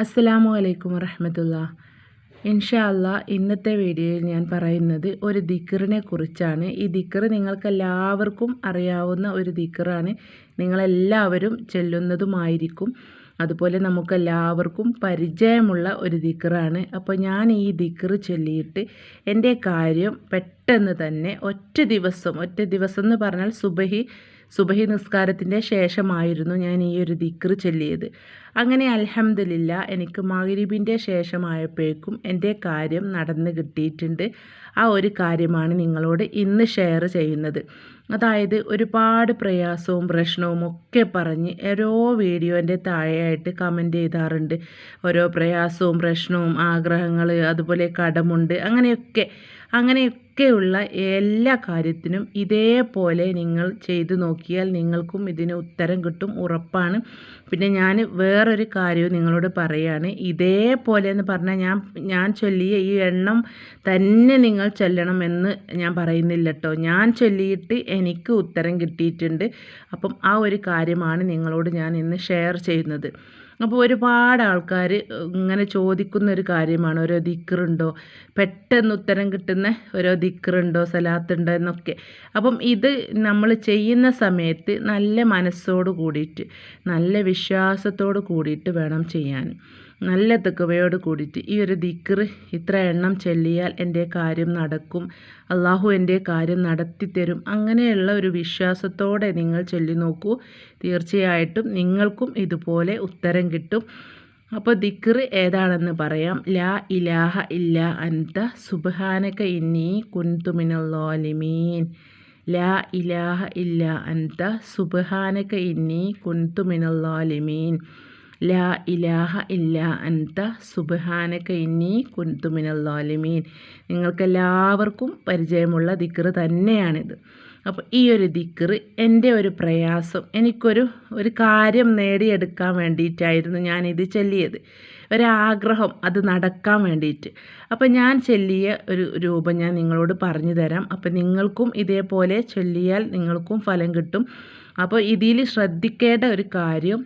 അസ്സലാമു അലൈക്കും വറഹമത്തുള്ള. ഇൻഷാ അല്ലാ ഇന്നത്തെ വീഡിയോയിൽ ഞാൻ പറയുന്നത് ഒരു ദിക്കറിനെ കുറിച്ചാണ്. ഈ ദിക്കറ് നിങ്ങൾക്കെല്ലാവർക്കും അറിയാവുന്ന ഒരു ദിക്കറാണ് നിങ്ങളെല്ലാവരും ചെല്ലുന്നതുമായിരിക്കും. അതുപോലെ നമുക്കെല്ലാവർക്കും പരിചയമുള്ള ഒരു ദിക്കറാണ് അപ്പോൾ ഞാൻ ഈ ദിക്കറ് ചൊല്ലിയിട്ട് എന്റെ കാര്യം പെട്ടെന്ന് തന്നെ ഒറ്റ ദിവസം ഒറ്റ ദിവസം എന്ന് പറഞ്ഞാൽ സുബഹി സുബഹി നിസ്കാരത്തിന്റെ ശേഷമായിരുന്നു ഞാൻ ഈ ഒരു ദിക്ർ ചൊല്ലിയത്. അങ്ങനെ അലഹമില്ല എനിക്ക് മഹരീബിന്റെ ശേഷമായപ്പോഴേക്കും എന്റെ കാര്യം നടന്ന് കിട്ടിയിട്ടുണ്ട്. ആ ഒരു കാര്യമാണ് നിങ്ങളോട് ഇന്ന് ഷെയർ ചെയ്യുന്നത്. അതായത് ഒരുപാട് പ്രയാസവും പ്രശ്നവും ഒക്കെ പറഞ്ഞ് ഓരോ വീഡിയോന്റെ താഴെയായിട്ട് കമന്റ് ചെയ്താറുണ്ട്. ഓരോ പ്രയാസവും പ്രശ്നവും ആഗ്രഹങ്ങൾ അതുപോലെ കടമുണ്ട് അങ്ങനെയൊക്കെ അങ്ങനെയൊക്കെയുള്ള എല്ലാ കാര്യത്തിനും ഇതേപോലെ നിങ്ങൾ ചെയ്തു നോക്കിയാൽ നിങ്ങൾക്കും ഇതിന് ഉത്തരം കിട്ടും ഉറപ്പാണ്. പിന്നെ ഞാൻ വേറൊരു കാര്യവും നിങ്ങളോട് പറയുകയാണ് ഇതേപോലെ എന്ന് പറഞ്ഞാൽ ഞാൻ ഞാൻ ചൊല്ലിയ ഈ എണ്ണം തന്നെ നിങ്ങൾ ചൊല്ലണം എന്ന് ഞാൻ പറയുന്നില്ല കേട്ടോ ഞാൻ ചൊല്ലിയിട്ട് എനിക്ക് ഉത്തരം കിട്ടിയിട്ടുണ്ട്. അപ്പം ആ ഒരു കാര്യമാണ് നിങ്ങളോട് ഞാൻ ഇന്ന് ഷെയർ ചെയ്യുന്നത്. അപ്പോൾ ഒരുപാട് ആൾക്കാർ ഇങ്ങനെ ചോദിക്കുന്ന ഒരു കാര്യമാണ് ഓരോ ദിക്കറുണ്ടോ പെട്ടെന്ന് ഉത്തരം കിട്ടുന്ന ഓരോ ദിക്കറുണ്ടോ സലാത്തുണ്ടോ? എന്നൊക്കെ. അപ്പം ഇത് നമ്മൾ ചെയ്യുന്ന സമയത്ത് നല്ല മനസ്സോട് കൂടിയിട്ട് നല്ല വിശ്വാസത്തോട് കൂടിയിട്ട് വേണം ചെയ്യാൻ. നല്ല തെക്കുവയോട് കൂടിയിട്ട് ഈ ഒരു ദിക്ർ ഇത്ര എണ്ണം ചൊല്ലിയാൽ എന്റെ കാര്യം നടക്കും അള്ളാഹു എന്റെ കാര്യം നടത്തിത്തരും അങ്ങനെയുള്ള ഒരു വിശ്വാസത്തോടെ നിങ്ങൾ ചൊല്ലി നോക്കൂ. തീർച്ചയായിട്ടും നിങ്ങൾക്കും ഇതുപോലെ ഉത്തരം കിട്ടും. അപ്പോൾ ദിക്ർ ഏതാണെന്ന് പറയാം. ലാ ഇലാഹ ഇല്ല അൻത സുബാനക ഇന്നി കുൻതുമിനുള്ളോലിമീൻ ലാ ഇലാഹ ഇല്ല അൻത സുബാനക ഇന്നി കുന്തുമിനല്ലോലിമീൻ ലാ ഇലാഹ ഇല്ല അൻത സുബഹാനക ഇന്നി കുന്തുമിനല്ലാലിമീൻ നിങ്ങൾക്കെല്ലാവർക്കും പരിചയമുള്ള ദിക്റ് തന്നെയാണിത്. അപ്പോൾ ഈ ഒരു ദിക്റ് എന്റെ ഒരു പ്രയാസം എനിക്കൊരു ഒരു കാര്യം നേടിയെടുക്കാൻ വേണ്ടിയിട്ടായിരുന്നു ഇത് ചൊല്ലിയത്. ഒരാഗ്രഹം അത് നടക്കാൻ വേണ്ടിയിട്ട്. അപ്പോൾ ഞാൻ ചൊല്ലിയ ഒരു രൂപം ഞാൻ നിങ്ങളോട് പറഞ്ഞു തരാം. അപ്പോൾ നിങ്ങൾക്കും ഇതേപോലെ ചൊല്ലിയാൽ നിങ്ങൾക്കും ഫലം കിട്ടും. അപ്പോൾ ഇതിൽ ശ്രദ്ധിക്കേണ്ട ഒരു കാര്യം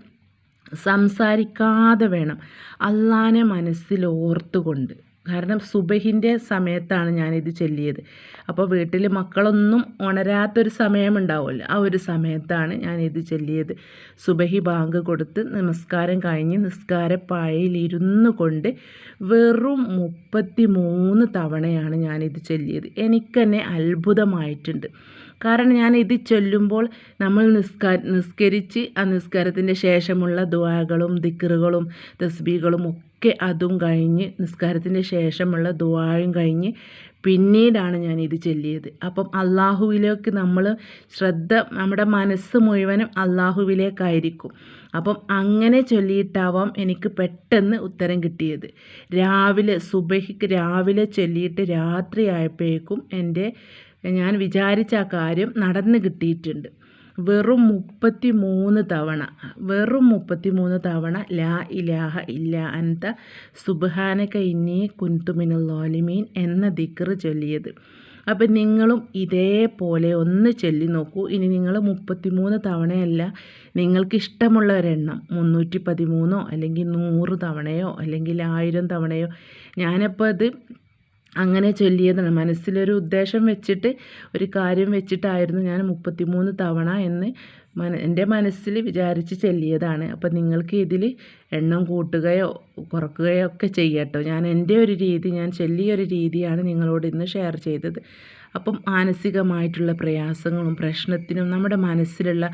സംസാരിക്കാതെ വേണം. അള്ളാനെ മനസ്സിൽ ഓർത്തുകൊണ്ട് കാരണം സുബഹിന്റെ സമയത്താണ് ഞാനിത് ചൊല്ലിയത്. അപ്പോൾ വീട്ടിൽ മക്കളൊന്നും ഉണരാത്തൊരു സമയമുണ്ടാവുമല്ലോ. ആ ഒരു സമയത്താണ് ഞാനിത് ചൊല്ലിയത്. സുബഹി ബാങ്ക് കൊടുത്ത് നമസ്കാരം കഴിഞ്ഞ് നിസ്കാരപ്പായയിലിരുന്നു കൊണ്ട് വെറും മുപ്പത്തി മൂന്ന് തവണയാണ് ഞാനിത് ചൊല്ലിയത്. എനിക്കെന്നെ അത്ഭുതമായിട്ടുണ്ട്. കാരണം ഞാൻ ഇത് ചൊല്ലുമ്പോൾ നമ്മൾ നിസ്കാ നിസ്കരിച്ച് ആ നിസ്കാരത്തിന്റെ ശേഷമുള്ള ദുവാകളും ദിക്കറുകളും തസ്ബീകളും ഒക്കെ അതും കഴിഞ്ഞ് നിസ്കാരത്തിന്റെ ശേഷമുള്ള ദുവായും കഴിഞ്ഞ് പിന്നീടാണ് ഞാൻ ഇത് ചൊല്ലിയത്. അപ്പം അള്ളാഹുവിലേക്ക് നമ്മൾ ശ്രദ്ധ നമ്മുടെ മനസ്സ് മുഴുവനും അള്ളാഹുവിലേക്കായിരിക്കും അപ്പം അങ്ങനെ ചൊല്ലിയിട്ടാവാം എനിക്ക് പെട്ടെന്ന് ഉത്തരം കിട്ടിയത്. രാവിലെ സുബഹിക്ക് രാവിലെ ചൊല്ലിയിട്ട് രാത്രി ആയപ്പോഴേക്കും എന്റെ ഞാൻ വിചാരിച്ച ആ കാര്യം നടന്നു കിട്ടിയിട്ടുണ്ട്. വെറും മുപ്പത്തി മൂന്ന് തവണ വെറും മുപ്പത്തി മൂന്ന് തവണ ലാ ഇലാഹ ഇല്ല അന്ത സുബാനക ഇന്നി കുന്തുമിനുള്ളോലിമീൻ എന്ന ദിക്റ് ചൊല്ലിയത്. അപ്പം നിങ്ങളും ഇതേപോലെ ഒന്ന് ചൊല്ലി നോക്കൂ. ഇനി നിങ്ങൾ മുപ്പത്തിമൂന്ന് തവണയല്ല നിങ്ങൾക്ക് ഇഷ്ടമുള്ള ഒരെണ്ണം മുന്നൂറ്റി പതിമൂന്നോ അല്ലെങ്കിൽ നൂറ് തവണയോ അല്ലെങ്കിൽ ആയിരം തവണയോ ഞാനപ്പോൾ അത് അങ്ങനെ ചൊല്ലിയതാണ്. മനസ്സിലൊരു ഉദ്ദേശം വെച്ചിട്ട് ഒരു കാര്യം വെച്ചിട്ടായിരുന്നു ഞാൻ മുപ്പത്തിമൂന്ന് തവണ എന്ന് മന എന്റെ മനസ്സിൽ വിചാരിച്ച് ചൊല്ലിയതാണ്. അപ്പോൾ നിങ്ങൾക്ക് ഇതിൽ എണ്ണം കൂട്ടുകയോ കുറക്കുകയോ ഒക്കെ ചെയ്യട്ടോ ഞാൻ എന്റെ ഒരു രീതി ഞാൻ ചൊല്ലിയ ഒരു രീതിയാണ് നിങ്ങളോട് ഇന്ന് ഷെയർ ചെയ്തത്. അപ്പം മാനസികമായിട്ടുള്ള പ്രയാസങ്ങളും പ്രശ്നത്തിനും നമ്മുടെ മനസ്സിലുള്ള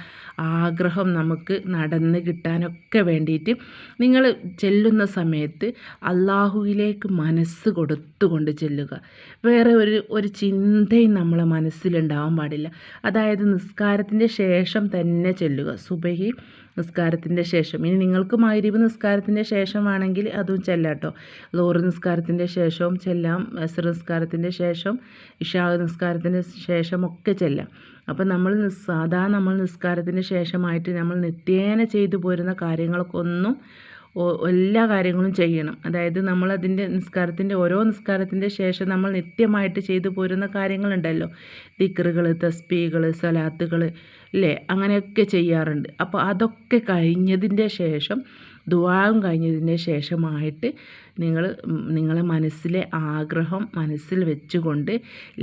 ആഗ്രഹം നമുക്ക് നടന്ന് കിട്ടാനൊക്കെ വേണ്ടിയിട്ട് നിങ്ങൾ ചെല്ലുന്ന സമയത്ത് അള്ളാഹുവിലേക്ക് മനസ്സ് കൊടുത്തുകൊണ്ട് ചെല്ലുക. വേറെ ഒരു ഒരു ചിന്തയും നമ്മളെ മനസ്സിലുണ്ടാവാൻ പാടില്ല. അതായത് നിസ്കാരത്തിന്റെ ശേഷം തന്നെ ചെല്ലുക. സുബഹി നിസ്കാരത്തിന്റെ ശേഷം. ഇനി നിങ്ങൾക്ക് മൈരീവ് നിസ്കാരത്തിന്റെ ശേഷമാണെങ്കിൽ അതും ചെല്ലാം കേട്ടോ ലോറ് നിസ്കാരത്തിന്റെ ശേഷവും ചെല്ലാം അസർ നിസ്കാരത്തിന്റെ ശേഷം ഇഷാ നിസ്കാരത്തിന്റെ ശേഷമൊക്കെ ചെല്ലാം. അപ്പം നമ്മൾ സാധാ നമ്മൾ നിസ്കാരത്തിന് ശേഷമായിട്ട് നമ്മൾ നിത്യേന ചെയ്തു പോരുന്ന കാര്യങ്ങളൊക്കെ ഒന്നും എല്ലാ കാര്യങ്ങളും ചെയ്യണം. അതായത് നമ്മൾ അതിന്റെ നിസ്കാരത്തിന്റെ ഓരോ നിസ്കാരത്തിന്റെ ശേഷം നമ്മൾ നിത്യമായിട്ട് ചെയ്തു പോരുന്ന കാര്യങ്ങളുണ്ടല്ലോ. ദിക്റുകൾ തസ്ബീകൾ സലാത്തുകൾ ഇല്ലേ അങ്ങനെയൊക്കെ ചെയ്യാറുണ്ട്. അപ്പോൾ അതൊക്കെ കഴിഞ്ഞതിന്റെ ശേഷം ദുവാവും കഴിഞ്ഞതിന് ശേഷമായിട്ട് നിങ്ങൾ നിങ്ങളെ മനസ്സിലെ ആഗ്രഹം മനസ്സിൽ വെച്ചുകൊണ്ട്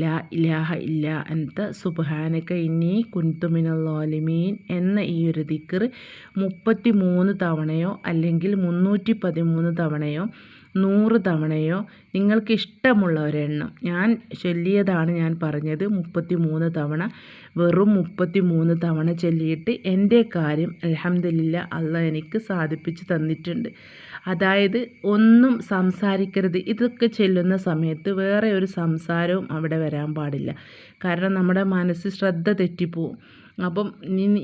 ലാ ഇലാഹ ഇല്ല അനത്ത സുബാനക്ക ഇനി കുന്തുമിനല്ലോലിമീൻ എന്ന ഈ ഒരു ദിക്കർ മുപ്പത്തി മൂന്ന് തവണയോ അല്ലെങ്കിൽ മുന്നൂറ്റി പതിമൂന്ന് തവണയോ നൂറ് തവണയോ നിങ്ങൾക്ക് ഇഷ്ടമുള്ള ഒരെണ്ണം ഞാൻ ചൊല്ലിയതാണ് ഞാൻ പറഞ്ഞത്. മുപ്പത്തി മൂന്ന് തവണ വെറും മുപ്പത്തി മൂന്ന് തവണ ചൊല്ലിയിട്ട് എന്റെ കാര്യം അലഹമില്ല അല്ല എനിക്ക് സാധിപ്പിച്ച് തന്നിട്ടുണ്ട്. അതായത് ഒന്നും സംസാരിക്കരുത്. ഇതൊക്കെ ചെല്ലുന്ന സമയത്ത് വേറെ ഒരു സംസാരവും അവിടെ വരാൻ പാടില്ല. കാരണം നമ്മുടെ മനസ്സ് ശ്രദ്ധ തെറ്റിപ്പോവും. അപ്പം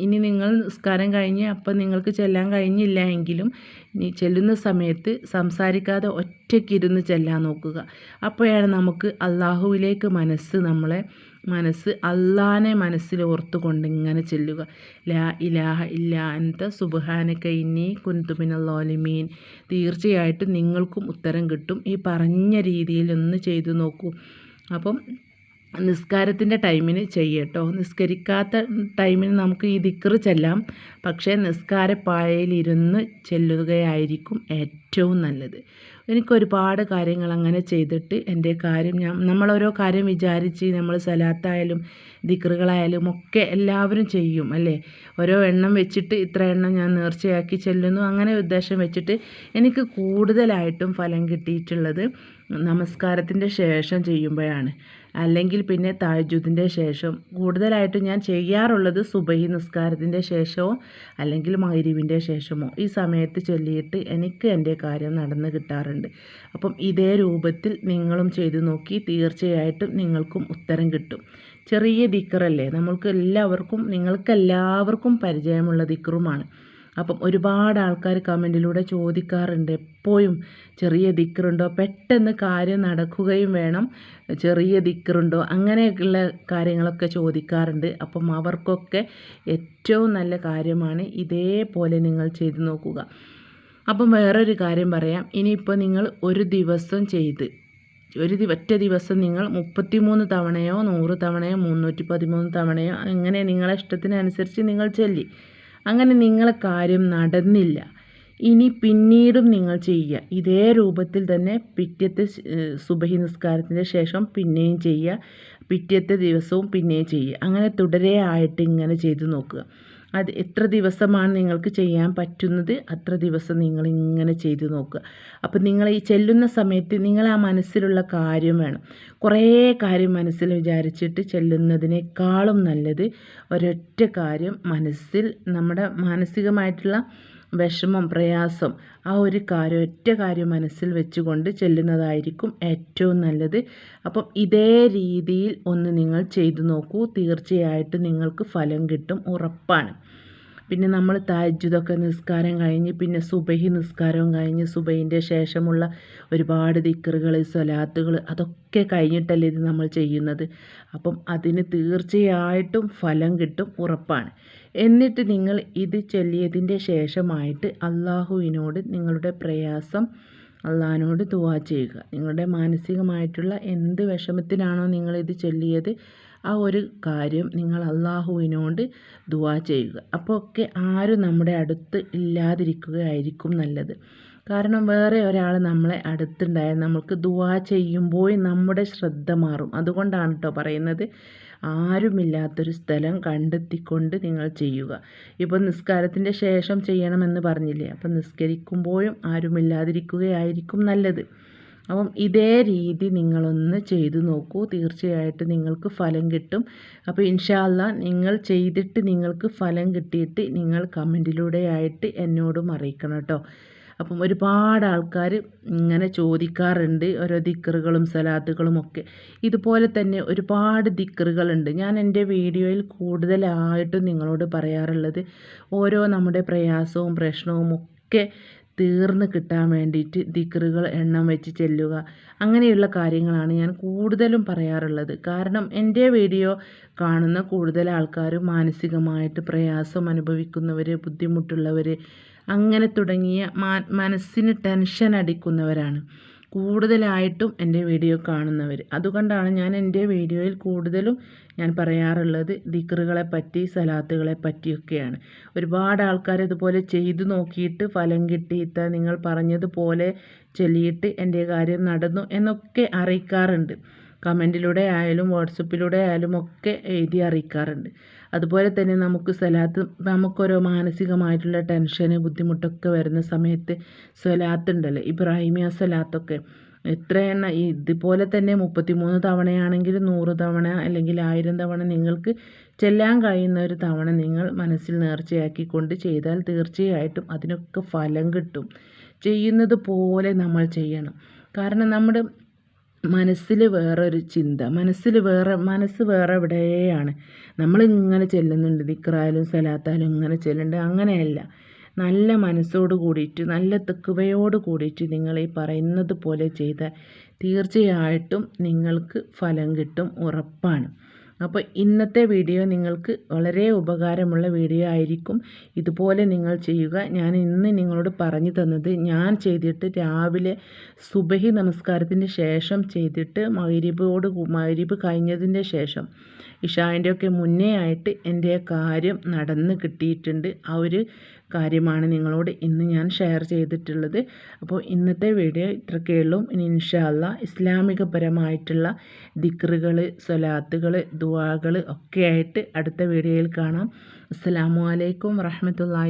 ഇനി നിങ്ങൾ നിസ്കാരം കഴിഞ്ഞ് അപ്പം നിങ്ങൾക്ക് ചെല്ലാൻ കഴിഞ്ഞില്ല എങ്കിലും ഇനി ചെല്ലുന്ന സമയത്ത് സംസാരിക്കാതെ ഒറ്റയ്ക്കിരുന്ന് ചെല്ലാൻ നോക്കുക. അപ്പോഴാണ് നമുക്ക് അള്ളാഹുവിലേക്ക് മനസ്സ് നമ്മളെ മനസ്സ് അള്ളാനെ മനസ്സിൽ ഓർത്തുകൊണ്ട് ഇങ്ങനെ ചെല്ലുക. ലാ ഇലാഹ ഇല്ല അന്ത സുബഹാനക്ക ഇന്നി കുന്തുമിനല്ലോലിമീൻ തീർച്ചയായിട്ടും നിങ്ങൾക്കും ഉത്തരം കിട്ടും. ഈ പറഞ്ഞ രീതിയിൽ ഒന്ന് ചെയ്തു നോക്കൂ. അപ്പം നിസ്കാരത്തിന്റെ ടൈമിന് ചെയ്യട്ടോ. നിസ്കരിക്കാത്ത ടൈമിന് നമുക്ക് ഈ ദിക്കറ് ചെല്ലാം. പക്ഷേ നിസ്കാരപ്പായയിലിരുന്ന് ചെല്ലുകയായിരിക്കും ഏറ്റവും നല്ലത്. എനിക്കൊരുപാട് കാര്യങ്ങൾ അങ്ങനെ ചെയ്തിട്ട് എന്റെ കാര്യം ഞാൻ നമ്മളോരോ കാര്യം വിചാരിച്ച് നമ്മൾ സലാത്തായാലും ദിക്കറുകളായാലും ഒക്കെ എല്ലാവരും ചെയ്യും അല്ലേ? ഓരോ എണ്ണം വെച്ചിട്ട് ഇത്ര എണ്ണം ഞാൻ നേർച്ചയാക്കി ചെല്ലുന്നു. അങ്ങനെ ഉദ്ദേശം വെച്ചിട്ട് എനിക്ക് കൂടുതലായിട്ടും ഫലം കിട്ടിയിട്ടുള്ളത് നമസ്കാരത്തിന്റെ ശേഷം ചെയ്യുമ്പോഴാണ്. അല്ലെങ്കിൽ പിന്നെ താഴ്ജുദിന്റെ ശേഷം കൂടുതലായിട്ടും ഞാൻ ചെയ്യാറുള്ളത് സുബഹി നിസ്കാരത്തിന്റെ ശേഷമോ അല്ലെങ്കിൽ മൈരിവിന്റെ ശേഷമോ ഈ സമയത്ത് ചൊല്ലിയിട്ട് എനിക്ക് എന്റെ കാര്യം നടന്നു കിട്ടാറുണ്ട്. അപ്പം ഇതേ രൂപത്തിൽ നിങ്ങളും ചെയ്തു നോക്കി തീർച്ചയായിട്ടും നിങ്ങൾക്കും ഉത്തരം കിട്ടും. ചെറിയ ദിക്കറല്ലേ നമ്മൾക്ക് എല്ലാവർക്കും നിങ്ങൾക്കെല്ലാവർക്കും പരിചയമുള്ള ദിക്കറുമാണ് അപ്പം ഒരുപാട് ആൾക്കാർ കമന്റിലൂടെ ചോദിക്കാറുണ്ട്. എപ്പോഴും ചെറിയ ദിക്കറുണ്ടോ പെട്ടെന്ന് കാര്യം നടക്കുകയും വേണം. ചെറിയ ദിക്കറുണ്ടോ അങ്ങനെയൊക്കെയുള്ള കാര്യങ്ങളൊക്കെ ചോദിക്കാറുണ്ട്. അപ്പം അവർക്കൊക്കെ ഏറ്റവും നല്ല കാര്യമാണ് ഇതേപോലെ നിങ്ങൾ ചെയ്തു നോക്കുക. അപ്പം വേറൊരു കാര്യം പറയാം. ഇനിയിപ്പോൾ നിങ്ങൾ ഒരു ദിവസം ചെയ്ത് ഒരു ഒറ്റ ദിവസം നിങ്ങൾ മുപ്പത്തിമൂന്ന് തവണയോ നൂറ് തവണയോ മുന്നൂറ്റി പതിമൂന്ന് തവണയോ അങ്ങനെ നിങ്ങളെ ഇഷ്ടത്തിനനുസരിച്ച് നിങ്ങൾ ചൊല്ലി. അങ്ങനെ നിങ്ങൾ കാര്യം നടന്നില്ല. ഇനി പിന്നീടും നിങ്ങൾ ചെയ്യുക. ഇതേ രൂപത്തിൽ തന്നെ പിറ്റത്തെ സുബഹി നിസ്കാരത്തിന് ശേഷം പിന്നെയും ചെയ്യുക. പിറ്റത്തെ ദിവസവും പിന്നെയും ചെയ്യുക. അങ്ങനെ തുടരെ ആയിട്ട് ഇങ്ങനെ ചെയ്തു നോക്കുക. അത് എത്ര ദിവസമാണ് നിങ്ങൾക്ക് ചെയ്യാൻ പറ്റുന്നത്? അത്ര ദിവസം നിങ്ങൾ ഇങ്ങനെ ചെയ്ത് നോക്കുക. അപ്പോൾ നിങ്ങൾ ഈ ചെല്ലുന്ന സമയത്ത് നിങ്ങൾ ആ മനസ്സിലുള്ള കാര്യം വേണം. കുറേ കാര്യം മനസ്സിൽ വിചാരിച്ചിട്ട് ചെല്ലുന്നതിനേക്കാളും നല്ലത് ഒരൊറ്റ കാര്യം മനസ്സിൽ നമ്മുടെ മാനസികമായിട്ടുള്ള വിഷമം പ്രയാസം ആ ഒരു കാര്യം ഒറ്റ കാര്യം മനസ്സിൽ വെച്ചുകൊണ്ട് ചെല്ലുന്നതായിരിക്കും ഏറ്റവും നല്ലത്. അപ്പം ഇതേ രീതിയിൽ ഒന്ന് നിങ്ങൾ ചെയ്തു നോക്കൂ. തീർച്ചയായിട്ടും നിങ്ങൾക്ക് ഫലം കിട്ടും ഉറപ്പാണ്. പിന്നെ നമ്മൾ താജ്ജുദൊക്കെ നിസ്കാരം കഴിഞ്ഞ് പിന്നെ സുബഹി നിസ്കാരവും കഴിഞ്ഞ് സുബഹിന്റെ ശേഷമുള്ള ഒരുപാട് ദിക്കറുകൾ സ്വലാത്തുകൾ അതൊക്കെ കഴിഞ്ഞിട്ടല്ലേ ഇത് നമ്മൾ ചെയ്യുന്നത്. അപ്പം അതിന് തീർച്ചയായിട്ടും ഫലം കിട്ടും ഉറപ്പാണ്. എന്നിട്ട് നിങ്ങൾ ഇത് ചൊല്ലിയതിന്റെ ശേഷമായിട്ട് അള്ളാഹുവിനോട് നിങ്ങളുടെ പ്രയാസം അള്ളാഹിനോട് ദുവാ ചെയ്യുക. നിങ്ങളുടെ മാനസികമായിട്ടുള്ള എന്ത് വിഷമത്തിനാണോ നിങ്ങളിത് ചൊല്ലിയത് ആ ഒരു കാര്യം നിങ്ങൾ അള്ളാഹുവിനോട് ദുവാ ചെയ്യുക. അപ്പോൾ ഒക്കെ ആരും നമ്മുടെ അടുത്ത് ഇല്ലാതിരിക്കുകയായിരിക്കും നല്ലത്. കാരണം വേറെ ഒരാൾ നമ്മളെ അടുത്തുണ്ടായാൽ നമുക്ക് ദുവാ ചെയ്യുമ്പോൾ നമ്മുടെ ശ്രദ്ധ മാറും. അതുകൊണ്ടാണ് കേട്ടോ പറയുന്നത് ആരുമില്ലാത്തൊരു സ്ഥലം കണ്ടെത്തിക്കൊണ്ട് നിങ്ങൾ ചെയ്യുക. ഇപ്പോൾ നിസ്കാരത്തിന്റെ ശേഷം ചെയ്യണമെന്ന് പറഞ്ഞില്ലേ? അപ്പം നിസ്കരിക്കുമ്പോഴും ആരുമില്ലാതിരിക്കുകയായിരിക്കും നല്ലത്. അപ്പം ഇതേ രീതി നിങ്ങളൊന്ന് ചെയ്തു നോക്കൂ. തീർച്ചയായിട്ടും നിങ്ങൾക്ക് ഫലം കിട്ടും. അപ്പോൾ ഇൻഷാല്ല നിങ്ങൾ ചെയ്തിട്ട് നിങ്ങൾക്ക് ഫലം കിട്ടിയിട്ട് നിങ്ങൾ കമന്റിലൂടെ ആയിട്ട് എന്നോടും അറിയിക്കണം കേട്ടോ. അപ്പം ഒരുപാട് ആൾക്കാർ ഇങ്ങനെ ചോദിക്കാറുണ്ട് ഓരോ ദിക്കറുകളും സലാത്തുകളും ഒക്കെ. ഇതുപോലെ തന്നെ ഒരുപാട് ദിക്കറുകളുണ്ട്. ഞാൻ എന്റെ വീഡിയോയിൽ കൂടുതലായിട്ടും നിങ്ങളോട് പറയാറുള്ളത് ഓരോ നമ്മുടെ പ്രയാസവും പ്രശ്നവും ഒക്കെ തീർന്ന് കിട്ടാൻ വേണ്ടിയിട്ട് ദിക്റുകൾ എണ്ണം വെച്ച് ചെല്ലുക. അങ്ങനെയുള്ള കാര്യങ്ങളാണ് ഞാൻ കൂടുതലും പറയാറുള്ളത്. കാരണം എന്റെ വീഡിയോ കാണുന്ന കൂടുതൽ ആൾക്കാരും മാനസികമായിട്ട് പ്രയാസം അനുഭവിക്കുന്നവർ ബുദ്ധിമുട്ടുള്ളവർ അങ്ങനെ തുടങ്ങിയ മനസ്സിന് ടെൻഷൻ അടിക്കുന്നവരാണ്. കൂടുതലായിട്ടും എന്റെ വീഡിയോ കാണുന്നവർ. അതുകൊണ്ടാണ് ഞാൻ എന്റെ വീഡിയോയിൽ കൂടുതലും ഞാൻ പറയാറുള്ളത് ദിക്റുകളെ പറ്റി സലാത്തുകളെ പറ്റിയൊക്കെയാണ് ഒരുപാട് ആൾക്കാർ ഇതുപോലെ ചെയ്തു നോക്കിയിട്ട് ഫലം കിട്ടിയിട്ട് നിങ്ങൾ പറഞ്ഞതുപോലെ ചൊല്ലിയിട്ട് എന്റെ കാര്യം നടന്നു എന്നൊക്കെ അറിയിക്കാറുണ്ട്. കമന്റിലൂടെ ആയാലും വാട്സപ്പിലൂടെ ആയാലും ഒക്കെ എഴുതി അറിയിക്കാറുണ്ട്. അതുപോലെ തന്നെ നമുക്ക് സ്വലാത്ത് നമുക്കൊരു മാനസികമായിട്ടുള്ള ടെൻഷന് ബുദ്ധിമുട്ടൊക്കെ വരുന്ന സമയത്ത് സ്വലാത്ത് ഉണ്ടല്ലോ ഇബ്രാഹിമിയ സ്വലാത്തൊക്കെ എത്ര എണ്ണ ഇതുപോലെ തന്നെ മുപ്പത്തിമൂന്ന് തവണയാണെങ്കിൽ നൂറ് തവണ അല്ലെങ്കിൽ ആയിരം തവണ നിങ്ങൾക്ക് ചെല്ലാൻ കഴിയുന്ന ഒരു തവണ നിങ്ങൾ മനസ്സിൽ നേർച്ചയാക്കിക്കൊണ്ട് ചെയ്താൽ തീർച്ചയായിട്ടും അതിനൊക്കെ ഫലം കിട്ടും. ചെയ്യുന്നത് പോലെ നമ്മൾ ചെയ്യണം. കാരണം നമ്മുടെ മനസ്സിൽ വേറൊരു ചിന്ത മനസ്സിൽ വേറെ മനസ്സ് വേറെ എവിടെയാണ്? നമ്മളിങ്ങനെ ചെല്ലുന്നുണ്ട് ദിക്റായാലും സലാത്തായാലും ഇങ്ങനെ ചെല്ലുന്നുണ്ട് അങ്ങനെയല്ല. നല്ല മനസ്സോട് കൂടിയിട്ട് നല്ല തെക്കുവയോട് കൂടിയിട്ട് നിങ്ങൾ ഈ പറയുന്നത് പോലെ ചെയ്താൽ തീർച്ചയായിട്ടും നിങ്ങൾക്ക് ഫലം കിട്ടും ഉറപ്പാണ്. അപ്പോൾ ഇന്നത്തെ വീഡിയോ നിങ്ങൾക്ക് വളരെ ഉപകാരമുള്ള വീഡിയോ ആയിരിക്കും. ഇതുപോലെ നിങ്ങൾ ചെയ്യുക. ഞാൻ ഇന്ന് നിങ്ങളോട് പറഞ്ഞു തന്നത് ഞാൻ ചെയ്തിട്ട് രാവിലെ സുബഹി നമസ്കാരത്തിന് ശേഷം ചെയ്തിട്ട് മൈരിബോട് മൈരിബ് കഴിഞ്ഞതിന്റെ ശേഷം ഇഷാന്റെ ഒക്കെ മുന്നേ ആയിട്ട് എന്റെ കാര്യം നടന്ന് കിട്ടിയിട്ടുണ്ട്. ആ ഒരു കാര്യമാണ് നിങ്ങളോട് ഇന്ന് ഞാൻ ഷെയർ ചെയ്തിട്ടുള്ളത്. അപ്പോൾ ഇന്നത്തെ വീഡിയോ ഇത്രയൊക്കെ ഉള്ളൂ ഇനി ഇൻഷാല്ല ഇസ്ലാമികപരമായിട്ടുള്ള ദിക്റുകൾ സ്വലാത്തുകൾ ദുവാകൾ ഒക്കെ ആയിട്ട് അടുത്ത വീഡിയോയിൽ കാണാം. അസ്സാം വലൈക്കും വറഹമത്തല്ലാ